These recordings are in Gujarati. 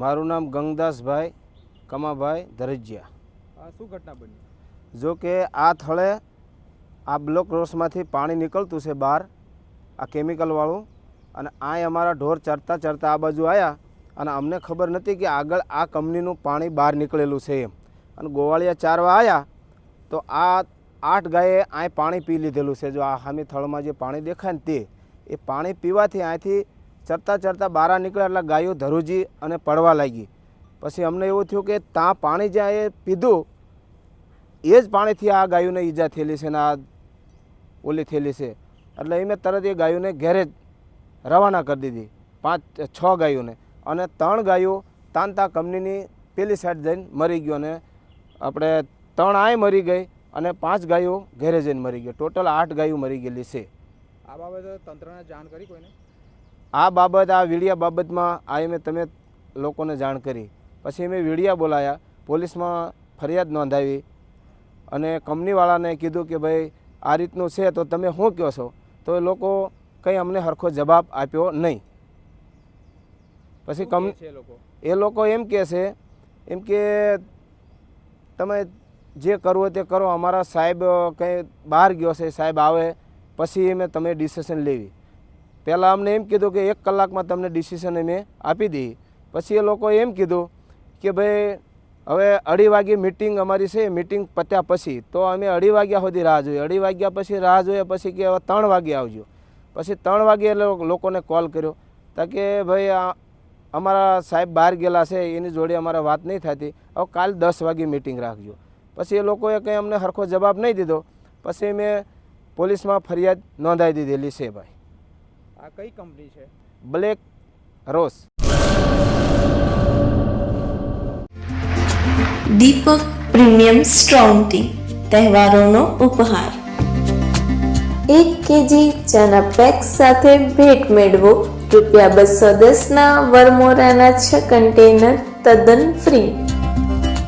મારું નામ ગંગદાસભાઈ કમાભાઈ ધરજિયા આ શું ઘટના બની? જો કે આ થળે આ બ્લોક રોસમાંથી પાણી નીકળતું છે બહાર આ કેમિકલવાળું અને આ અમારા ઢોર ચરતા ચરતા આ બાજુ આવ્યા અને અમને ખબર નથી કે આગળ આ કંપનીનું પાણી બહાર નીકળેલું છે એમ. અને ગોવાળિયા ચારવા આવ્યા તો આ આઠ ગાયે આ પાણી પી લીધેલું છે. જો આ સામે થળમાં જે પાણી દેખાય ને તે એ પાણી પીવાથી અહીંથી ચરતા ચરતા બહાર નીકળ્યા એટલે ગાયો ધરુજી અને પડવા લાગી. પછી અમને એવું થયું કે ત્યાં પાણી જ્યાં એ પીધું, એ જ પાણીથી આ ગાયોને ઈજા થયેલી છે ને આ ઓલી થયેલી છે. એટલે એ મેં તરત એ ગાયોને ઘેરે જ રવાના કરી દીધી, પાંચ, છ ગાયોને. અને ત્રણ ગાયો તાંતા કંપનીની પેલી સાઈડ જઈને મરી ગયો અને આપણે ત્રણ આય મરી ગઈ અને પાંચ ગાયો ઘેરે જઈને મરી ગઈ. ટોટલ આઠ ગાયો મરી ગયેલી છે. આ બાબતે તંત્રને જાણ કરી કોઈને? આ બાબત આ વીડિયા બાબતમાં આ મેં તમે લોકોને જાણ કરી. પછી મેં વીડિયા બોલાયા પોલીસમાં ફરિયાદ નોંધાવી અને કંપનીવાળાને કીધું કે ભાઈ આ રીતનું છે તો તમે શું કહો છો? તો એ લોકો કંઈ અમને સરખો જવાબ આપ્યો નહીં. પછી શું કંપ કહે છે એ લોકો? એ લોકો એમ કહે છે એમ કે તમે જે કરવું તે કરો અમારા સાહેબ કંઈ બહાર ગયો છે સાહેબ આવે પછી અમે તમે ડિસિશન લેવી. પહેલાં અમને એમ કીધું કે એક કલાકમાં તમને ડિસિઝન અમે આપી દઈએ. પછી એ લોકોએ એમ કીધું કે ભાઈ, હવે અઢી વાગે મિટિંગ અમારી છે મિટિંગ પત્યા પછી. તો અમે અઢી વાગ્યા સુધી રાહ જોઈએ અઢી વાગ્યા પછી રાહ જોઈએ પછી કે હવે ત્રણ વાગે આવજો. પછી ત્રણ વાગે લોકોને કોલ કર્યો. તા કે ભાઈ અમારા સાહેબ બહાર ગયેલા છે, એની જોડે અમારે વાત નહીં થતી. હવે કાલ દસ વાગે મિટિંગ રાખજો. પછી એ લોકોએ કંઈ અમને સરખો જવાબ નહીં દીધો. પછી મેં પોલીસમાં ફરિયાદ નોંધાવી દીધેલી છે ભાઈ. આ કઈ કંપની છે? Black rose Deepak premium strong tea તહેવારોનો ઉપહાર. એક કેજી ચાના પેક સાથે ભેટ મેળવો રૂપિયા બસો દસના વરમોરાના છ કન્ટેનર તદ્દન free.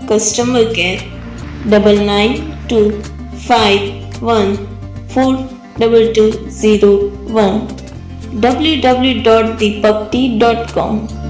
Customer care double nine two five one four double two zero one. www.deepakti.com.